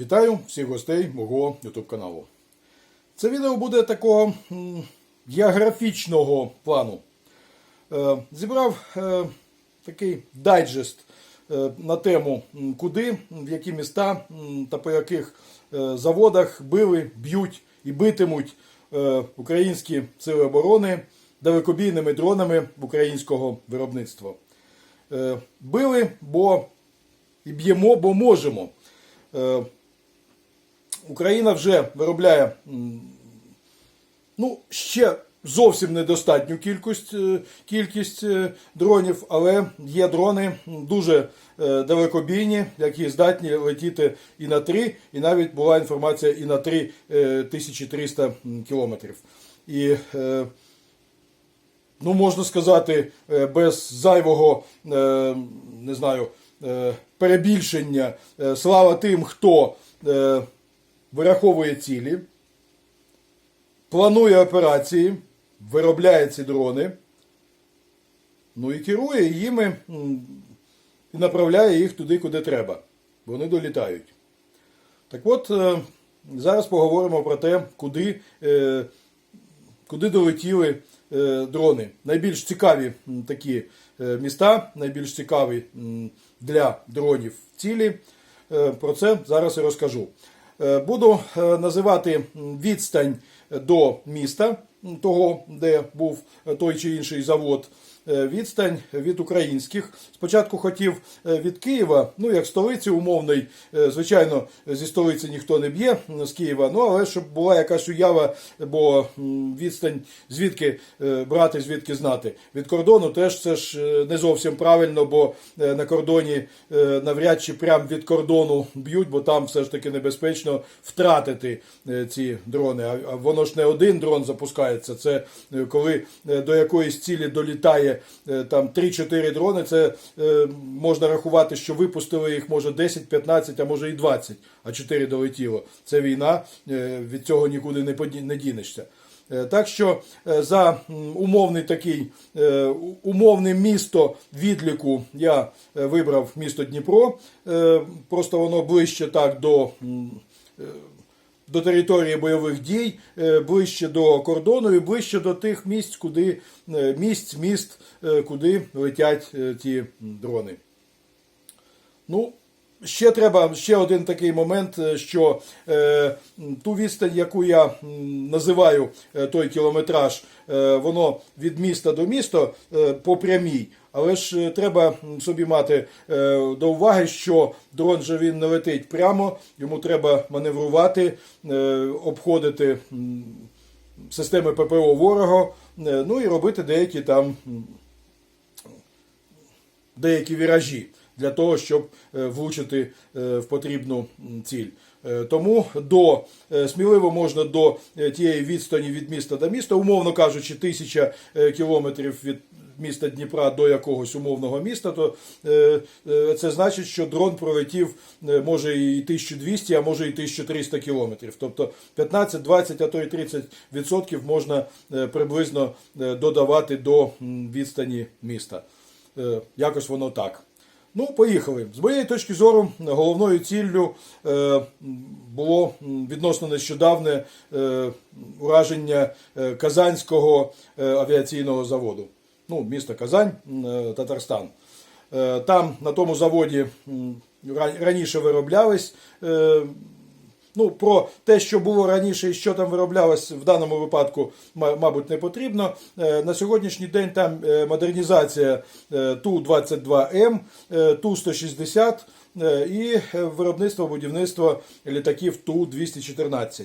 Вітаю всіх гостей мого YouTube каналу. Це відео буде такого географічного плану. Е, Зібрав е, такий дайджест е, на тему, куди, в які міста та по яких заводах били, б'ють і битимуть українські сили оборони далекобійними дронами українського виробництва. Били, бо і б'ємо, бо можемо. Україна вже виробляє ну, ще зовсім недостатню кількість, е, кількість е, дронів, але є дрони дуже е, далекобійні, які здатні летіти і на 3, і навіть була інформація і на 3 е, 1300 кілометрів. І ну, можна сказати, без зайвого, не знаю, перебільшення. Слава тим, хто вираховує цілі, планує операції, виробляє ці дрони, ну і керує їми і направляє їх туди, куди треба. Вони долітають. Так от, е, зараз поговоримо про те, куди е, куди долетіли е, дрони. Найбільш цікаві такі міста, найбільш цікаві для дронів цілі. Про це зараз і розкажу. Е, Буду е, називати відстань до міста, того, де був той чи інший завод. Е, Відстань від українських. Спочатку хотів е, від Києва, ну як столиці умовної, е, звичайно, зі столиці ніхто не б'є з Києва, ну але щоб була якась уява, бо відстань звідки брати, звідки знати. Від кордону теж це ж не зовсім правильно, бо на кордоні навряд чи прямо від кордону б'ють, бо там все ж таки небезпечно втратити ці дрони. А воно ж не один дрон запускається. Це коли до якоїсь цілі долітає там 3-4 дрони, це е, можна рахувати, що випустили їх може 10, 15, а може і 20, а 4 долетіло. Це війна, е, від цього нікуди не дінешся. Е, Так що е, за умовний такий е, умовне місто відліку я е, вибрав місто Дніпро. Е, Просто воно ближче так до. До території бойових дій, е, ближче до кордону і ближче до тих місць, куди е, місць, міст, е, куди летять ті дрони. Ну, ще треба ще один такий момент, е, що е, ту відстань, яку я називаю е, той кілометраж, е, воно від міста до міста е, по прямій. Але ж е, треба собі мати е, до уваги, що дрон же він не летить прямо, йому треба маневрувати, е, обходити системи ППО ворога, е, ну і робити деякі там деякі віражі для того, щоб е, влучити е, в потрібну ціль. Е, Тому до сміливо можна до тієї відстані від міста до міста, умовно кажучи, тисяча кілометрів від міста Дніпра до якогось умовного міста, то це значить, що дрон пролетів може і 1200, а може і 1300 кілометрів. Тобто 15, 20, а то і 30 відсотків можна приблизно додавати до відстані міста. Якось воно так. Ну, поїхали. З моєї точки зору, головною ціллю е, було відносно нещодавне е, ураження е, Казанського авіаційного заводу. Ну, місто Казань, Татарстан. Там на тому заводі раніше вироблялись. Ну, про те, що було раніше і що там вироблялось в даному випадку, мабуть, не потрібно. Е, На сьогоднішній день там е, модернізація е, Ту-22М, е, Ту-160 е, і виробництво будівництво літаків Ту-214.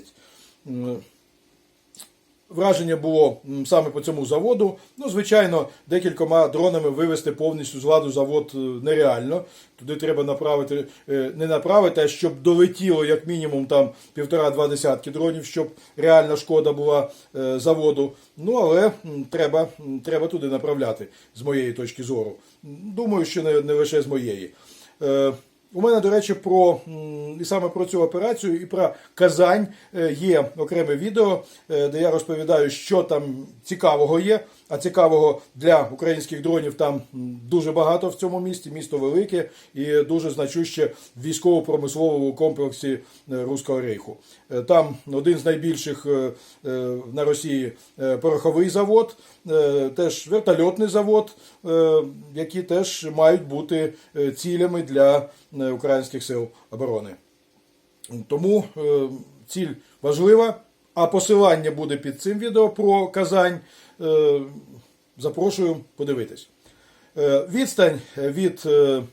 Враження було саме по цьому заводу. Ну, звичайно, декількома дронами вивести повністю з ладу завод е, нереально. Туди треба направити, е, не направити, а щоб долетіло як мінімум там півтора-два десятки дронів, щоб реальна шкода була е, заводу. Ну, але треба, треба туди направляти, з моєї точки зору. Думаю, що не, не лише з моєї. У мене, до речі, про і саме про цю операцію, і про Казань е, є окреме відео, е, де я розповідаю, що там цікавого є. А цікавого для українських дронів там дуже багато в цьому місті. Місто велике і дуже значуще в військово-промисловому комплексі е, Руського рейху. Е, Там один з найбільших е, на Росії пороховий завод, теж вертольотний завод, які теж мають бути цілями для українських сил оборони. Тому ціль важлива, а посилання буде під цим відео про Казань. Е, запрошую подивитись. Е, відстань від е,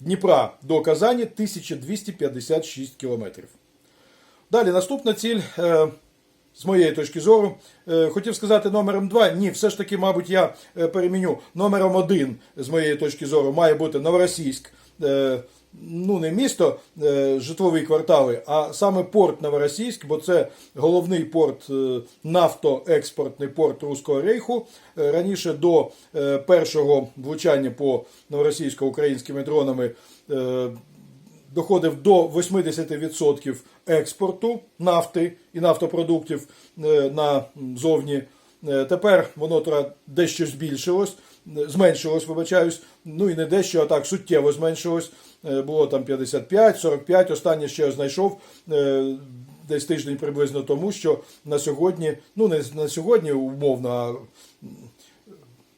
Дніпра до Казані 1256 кілометрів. Далі наступна ціль. З моєї точки зору, хотів сказати номером 2. Ні, все ж таки, мабуть, я переміню. Номером 1, з моєї точки зору, має бути Новоросійськ. Ну, не місто, е, житлові квартали, а саме порт Новоросійськ, бо це головний порт, е, нафтоекспортний порт Руського рейху. Е, Раніше до першого влучання по новоросійсько-українськими дронами доходив до 80% експорту нафти і нафтопродуктів на зовні. Е, Тепер воно дещо збільшилось, зменшилось, вибачаюсь. Ну і не дещо, а так суттєво зменшилось. Е, Було там 55, 45. Останнє ще я знайшов е, десь тиждень приблизно тому, що на сьогодні, ну не на сьогодні умовно, а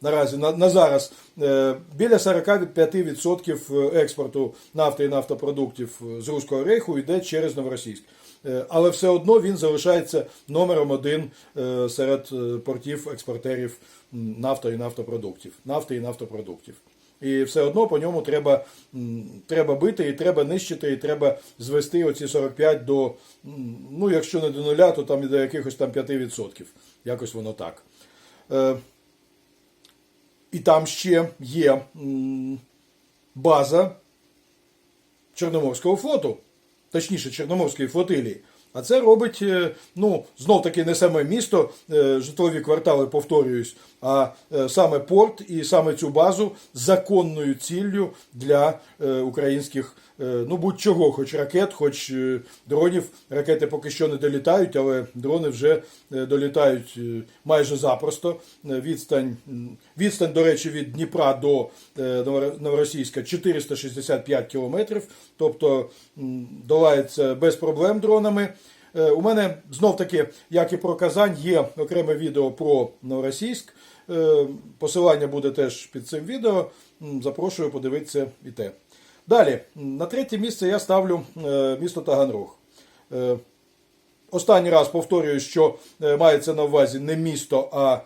наразі на, на зараз е, біля 45% експорту нафти і нафтопродуктів з Руського рейху йде через Новоросійськ. Е, Але все одно він залишається номером один е, серед е, портів експортерів м, нафти і нафтопродуктів. Нафти і нафтопродуктів. І все одно по ньому треба, треба бити, і треба нищити, і треба звести оці 45 до, ну якщо не до нуля, то там і до якихось там 5%. Якось воно так. І там ще є база Чорноморського флоту, точніше, Чорноморської флотилії. А це робить, е, ну, знов таки не саме місто, е, житлові квартали, повторююсь, а е, саме порт і саме цю базу законною ціллю для українських, ну будь-чого, хоч ракет, хоч е, дронів. Ракети поки що не долітають, але дрони вже е, долітають е, майже запросто. Е, Відстань, відстань, до речі, від Дніпра до е, Новоросійська 465 кілометрів, тобто долається без проблем дронами. Е, У мене знов таки, як і про Казань, є окреме відео про Новоросійськ. Е, Посилання буде теж під цим відео. Запрошую подивитися і те. Далі, на третє місце я ставлю е, місто Таганрог. Е, Останній раз повторюю, що е, мається на увазі не місто, а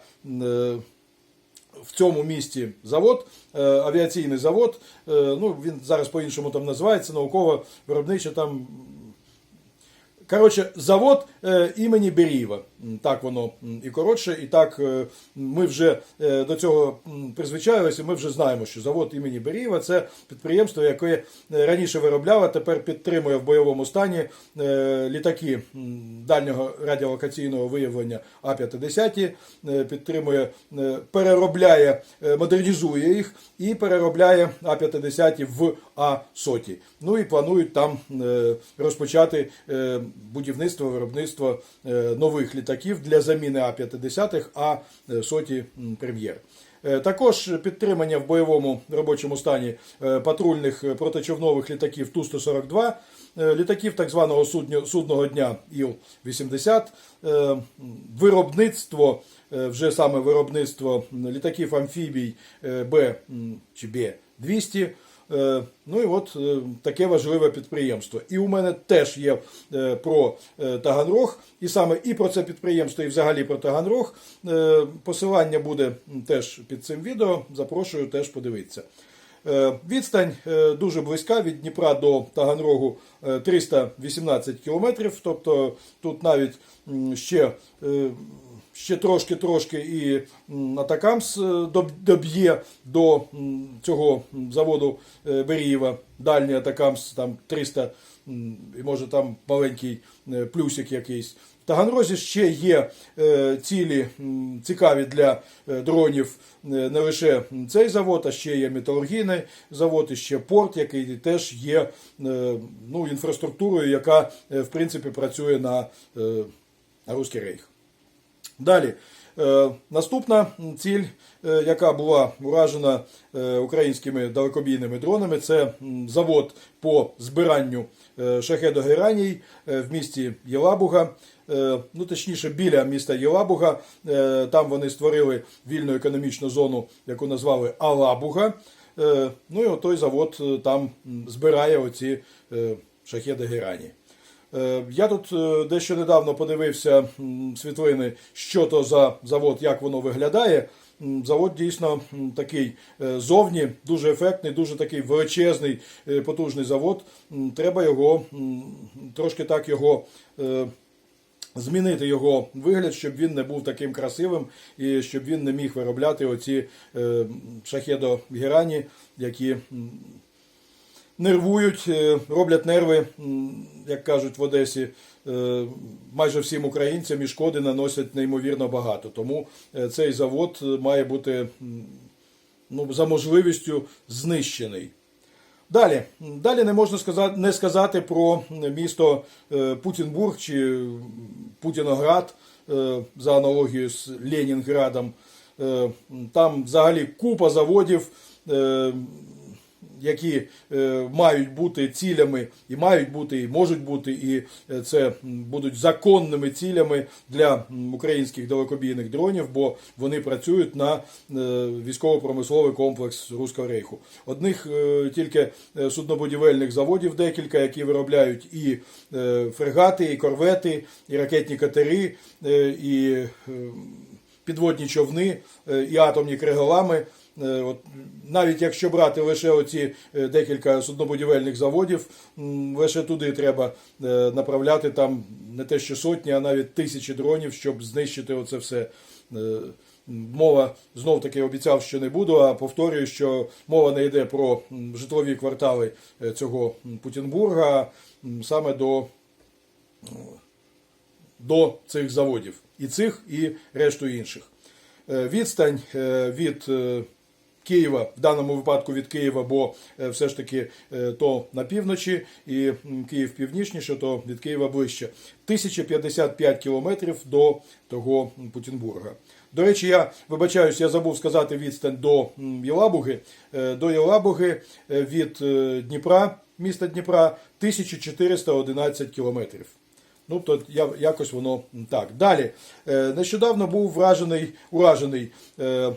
в цьому місті завод, авіаційний завод. Ну, він зараз по-іншому там називається, науково-виробниче там Коротше, завод імені Берієва. Так воно і коротше, і так е, ми вже е, до цього призвичаїлися. Ми вже знаємо, що завод імені Берієва це підприємство, яке е, раніше виробляло, тепер підтримує в бойовому стані е, літаки дальнього радіолокаційного виявлення А-50, е, підтримує, е, переробляє, е, модернізує їх і переробляє А-50 в А-100. Ну і планують там е, розпочати е, будівництво, виробництво е, нових літаків для заміни А-50, А-100 прем'єр. Е, Також підтримання в бойовому робочому стані е, патрульних е, протичовнових літаків Ту-142, е, літаків так званого судного дня Іл-80, е, виробництво, е, вже саме виробництво літаків амфібій е, Б чи Б-200, Е, Ну і от е, таке важливе підприємство. І у мене теж є е, про е, Таганрог, і саме і про це підприємство, і взагалі про Таганрог. Е, Посилання буде теж під цим відео. Запрошую теж подивитися. Е, Відстань е, дуже близька від Дніпра до Таганрогу е, 318 кілометрів. Тобто тут навіть ще. Ще трошки-трошки і Атакамс е, доб'є до цього заводу е, Берієва. Дальній Атакамс там 300, і може там маленький е, плюсик якийсь. Таганрозі ще є цілі цікаві для дронів не лише цей завод, а ще є металургійний завод, і ще порт, який теж є ну, інфраструктурою, яка в принципі працює на, на Руський рейх. Далі, Е, Наступна ціль, е, яка була уражена е, українськими далекобійними дронами, це завод по збиранню шахедогераній в місті Єлабуга. Ну, точніше, біля міста Єлабуга. Там вони створили вільну економічну зону, яку назвали Алабуга. Ну і той завод там збирає оці шахеди Герані. Е, Я тут е, дещо недавно подивився світлини, що то за завод, як воно виглядає. Завод дійсно такий е, зовні дуже ефектний, дуже такий величезний, е, потужний завод. Треба його трошки так його. е, Змінити його вигляд, щоб він не був таким красивим і щоб він не міг виробляти оці е, шахедо-герані, які нервують, е, роблять нерви, як кажуть в Одесі, е, майже всім українцям і шкоди наносять неймовірно багато. Тому е, цей завод має бути ну, за можливістю знищений. Далі, далі не можна сказати, не сказати про місто Путінбург чи Путіноград за аналогією з Ленінградом. Там взагалі купа заводів, які е, мають бути цілями, і мають бути, і можуть бути, і е, це будуть законними цілями для українських далекобійних дронів, бо вони працюють на е, військово-промисловий комплекс Руського рейху. Одних тільки суднобудівельних заводів декілька, які виробляють і фрегати, і корвети, і ракетні катери, і підводні човни, і атомні криголами. Е, От, навіть якщо брати лише оці е, декілька суднобудівельних заводів, лише туди треба е, направляти там не те, що сотні, а навіть тисячі дронів, щоб знищити оце все. Мова знов таки обіцяв, що не буду, а повторюю, що мова не йде про житлові квартали цього Путінбурга, саме до до цих заводів. І цих, і решту інших. Відстань від Києва, в даному випадку від Києва, бо е, все ж таки е, то на півночі, і Київ північніше, то від Києва ближче. 1055 кілометрів до того Путінбурга. До речі, я вибачаюсь, я забув сказати відстань до Єлабуги. Е, До Єлабуги від Дніпра, міста Дніпра, 1411 кілометрів. Ну, то якось воно так. Далі. Е, Нещодавно був вражений, уражений е,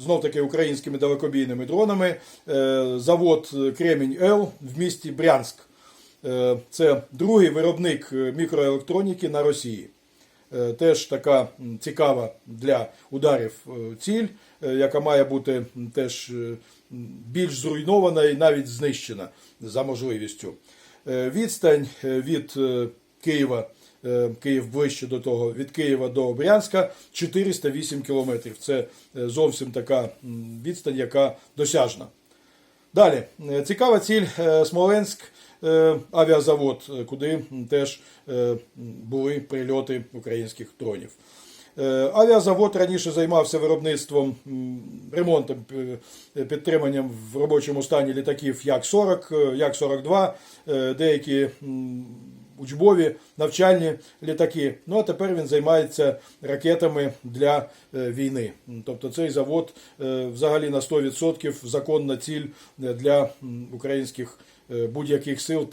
знов таки українськими далекобійними дронами е, завод Кремінь Л в місті Брянськ. Це другий виробник мікроелектроніки на Росії. Теж така цікава для ударів ціль, яка має бути теж більш зруйнована і навіть знищена за можливістю. Відстань від Києва, е, Київ ближче до того, від Києва до Брянська 408 кілометрів. Це е, зовсім така відстань, яка досяжна. Далі, Е, цікава ціль Смоленськ авіазавод, куди теж були прильоти українських дронів. Авіазавод раніше займався виробництвом, ремонтом, підтриманням в робочому стані літаків Як-40, е, Як-42, е, деякі учбові навчальні літаки. Ну а тепер він займається ракетами для е, війни. Тобто цей завод е, взагалі на 100% законна ціль е, для українських будь-яких сил,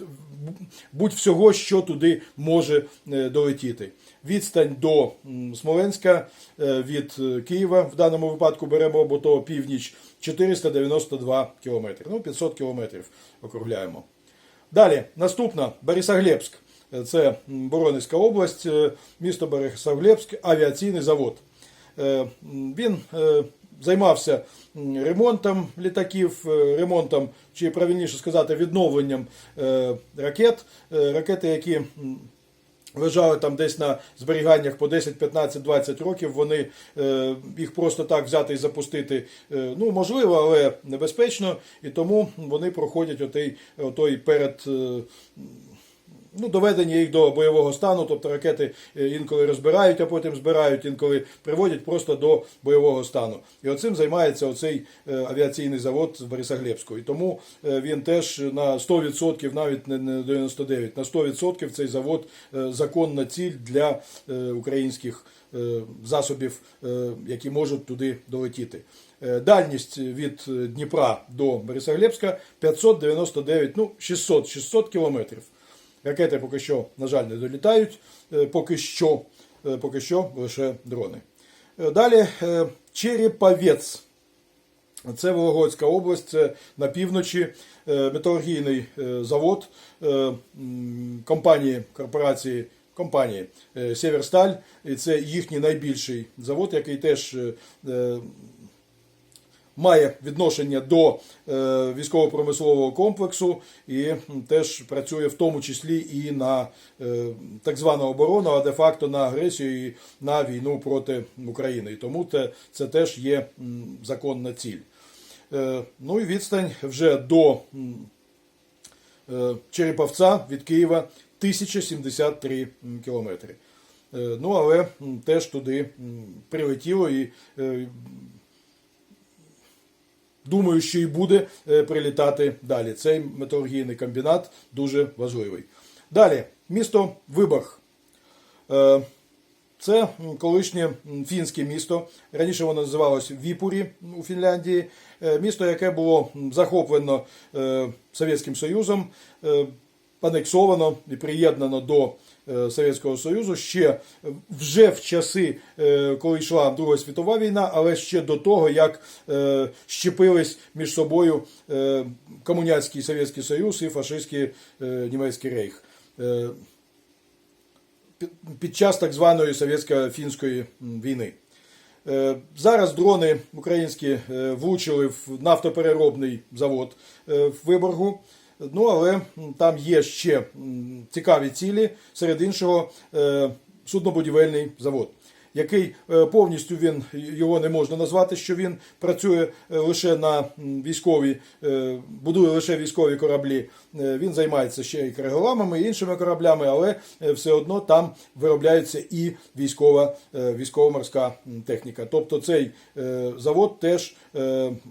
будь всього, що туди може долетіти. Відстань до Смоленська від Києва в даному випадку беремо, бо то північ 492 кілометри. Ну, 500 кілометрів округляємо. Далі, наступна Борисоглебськ. Це м, область, е, місто Борисоглебськ, авіаційний завод. Е, Він е, займався ремонтом літаків, ремонтом, чи правильніше сказати, відновленням ракет. Ракети, які лежали там десь на зберіганнях по 10, 15, 20 років. Вони їх просто так взяти і запустити, ну можливо, але небезпечно, і тому вони проходять отей, отой перед. Ну, доведення їх до бойового стану, тобто ракети е, інколи розбирають, а потім збирають, інколи приводять просто до бойового стану. І оцим займається оцей е, авіаційний завод з Борисоглебську. І тому е, він теж на 100%, навіть не не 99%, на 100% цей завод законна ціль для українських засобів, які можуть туди долетіти. Дальність від Дніпра до Борисоглебська 599, ну 600, 600 кілометрів. Ракети поки що, на жаль, не долітають. Е, Поки що, е, поки що лише дрони. Е, Далі Череповець. Це Вологодська область, це на півночі металургійний завод компанії корпорації компанії е, І це їхній найбільший завод, який теж має відношення до е, військово-промислового комплексу і теж працює в тому числі і на е, так звану оборону, а де-факто на агресію і на війну проти України. І тому це, це теж є законна ціль. Е, Ну і відстань вже до Череповця від Києва 1073 кілометри. Ну, але теж туди прилетіло і думаю, що і буде е, прилітати далі. Цей металургійний комбінат дуже важливий. Далі, місто Виборг. Е, Це колишнє фінське місто. Раніше воно називалось Віпурі у Фінляндії. Е, Місто, яке було захоплено Совєтським Союзом, анексовано і приєднано до Совєтського Союзу ще вже в часи, е, коли йшла Друга світова війна, але ще до того, як е, щепились між собою е, комуняцький Совєтський Союз і фашистський е, німецький рейх. Е, під- час так званої совєтсько-фінської війни. Е, Зараз дрони українські е, влучили в нафтопереробний завод е, в Виборгу. Ну, але там є ще цікаві цілі, серед іншого е, суднобудівельний завод, який е, повністю він його не можна назвати, що він працює е, лише на військові, е, будує лише військові кораблі. Він займається ще і криголамами, і іншими кораблями, але все одно там виробляється і військова, військово-морська техніка. Тобто цей завод теж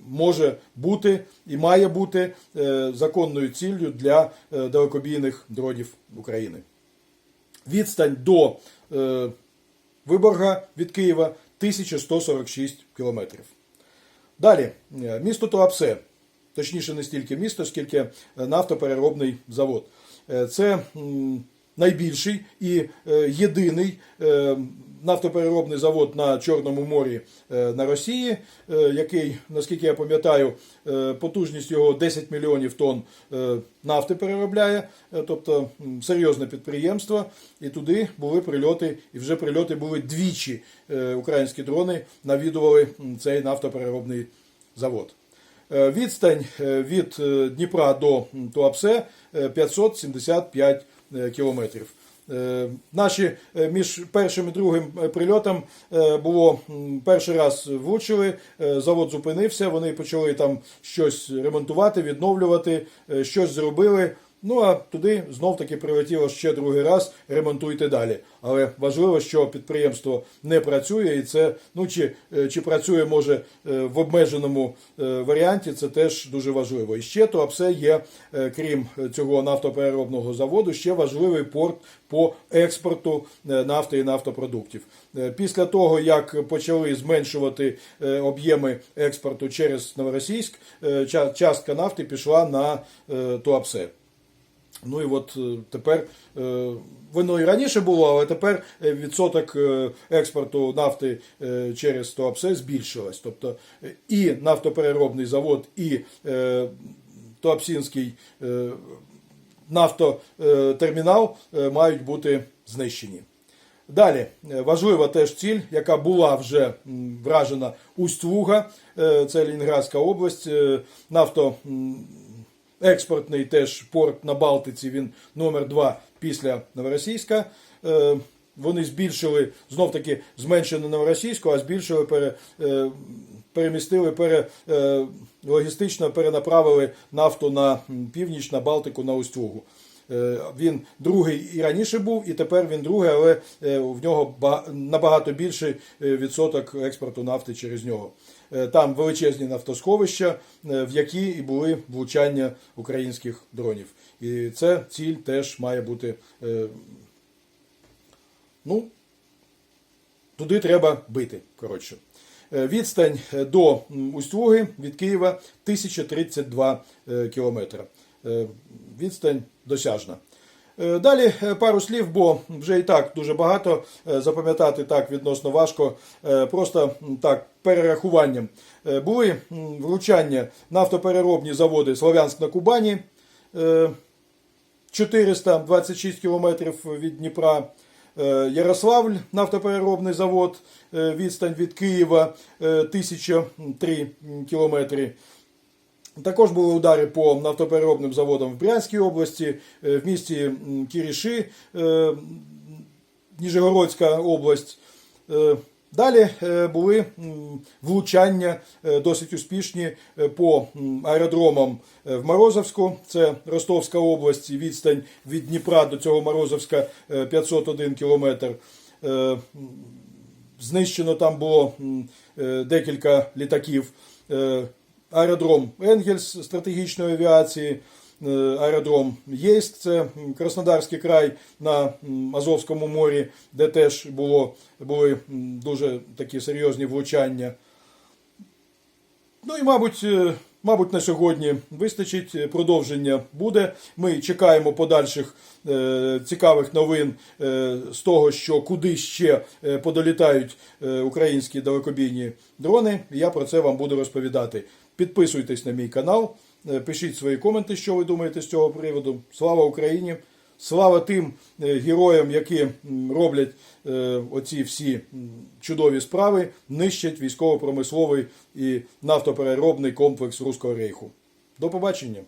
може бути і має бути законною ціллю для далекобійних дронів України. Відстань до Виборга від Києва 1146 кілометрів. Далі, е, місто Туапсе, точніше, не стільки місто, скільки е, нафтопереробний завод. Е, Це найбільший і єдиний нафтопереробний завод на Чорному морі е, на Росії, е, який, наскільки я пам'ятаю, е, потужність його 10 мільйонів тонн нафти переробляє, тобто серйозне підприємство. І туди були прильоти, і вже прильоти були двічі. Українські дрони навідували цей нафтопереробний завод. Відстань від Дніпра до Туапсе е, 575 е, кілометрів. Е, Наші е, між першим і другим е, прильотом було перший раз влучили, завод зупинився, вони почали там щось ремонтувати, відновлювати, щось зробили. Ну а туди знов таки прилетіло ще другий раз, ремонтуйте далі. Але важливо, що підприємство не працює, і це ну чи, е, чи працює може е, в обмеженому е, варіанті, це теж дуже важливо. І ще то все є, крім цього нафтопереробного заводу, ще важливий порт по експорту нафти і нафтопродуктів. Після того, як почали зменшувати об'єми експорту через Новоросійськ, частка нафти пішла на Туапсе. Ну і от е, тепер е, воно і раніше було, але тепер е, відсоток експорту нафти через Туапсе збільшилась. Тобто і нафтопереробний завод, і Туапсінський нафтотермінал мають бути знищені. Далі важлива теж ціль, яка була вже вражена Усть-Луга, це Лінградська область, нафто. Експортний теж порт на Балтиці, він номер 2 після Новоросійська. Е, Вони збільшили, знов таки зменшили Новоросійську, а збільшили, пере, е, перемістили, пере, е, логістично перенаправили нафту на північ, на Балтику, на Устюгу. Е, Він другий і раніше був, і тепер він другий, але е, в нього набагато більший е, відсоток експорту нафти через нього. Там величезні нафтосховища, в які і були влучання українських дронів. І це ціль теж має бути. Ну, туди треба бити. Коротше. Відстань до м, Усть-Луги від Києва 1032 е, кілометра. Відстань досяжна. Е, Далі е, пару слів, бо вже і так дуже багато е, запам'ятати так відносно важко. Просто так перерахуванням. Були м, влучання нафтопереробні заводи Слов'янськ на Кубані. е, 426 кілометрів від Дніпра. Ярославль, нафтопереробний завод, відстань від Києва е, 1003 кілометри. Також були удари по нафтопереробним заводам в Брянській області, е, в місті Кіріші, е, Ніжегородська область. Е, Далі були влучання досить успішні по аеродромам в Морозовську, це Ростовська область, відстань від Дніпра до цього Морозовська е, 501 кілометр. Знищено там було декілька літаків. Аеродром Енгельс стратегічної авіації, е, аеродром Єйськ, це Краснодарський край на Азовському морі, де теж було, були дуже такі серйозні влучання. Ну і, мабуть, е, мабуть, на сьогодні вистачить. Е, Продовження буде. Ми чекаємо подальших е, цікавих новин з того, що куди ще подолітають українські далекобійні дрони. Я про це вам буду розповідати. Підписуйтесь на мій канал, е, пишіть свої коменти, що ви думаєте з цього приводу. Слава Україні! Слава тим е, героям, які роблять е, оці всі чудові справи, нищать військово-промисловий і нафтопереробний комплекс Руського рейху. До побачення!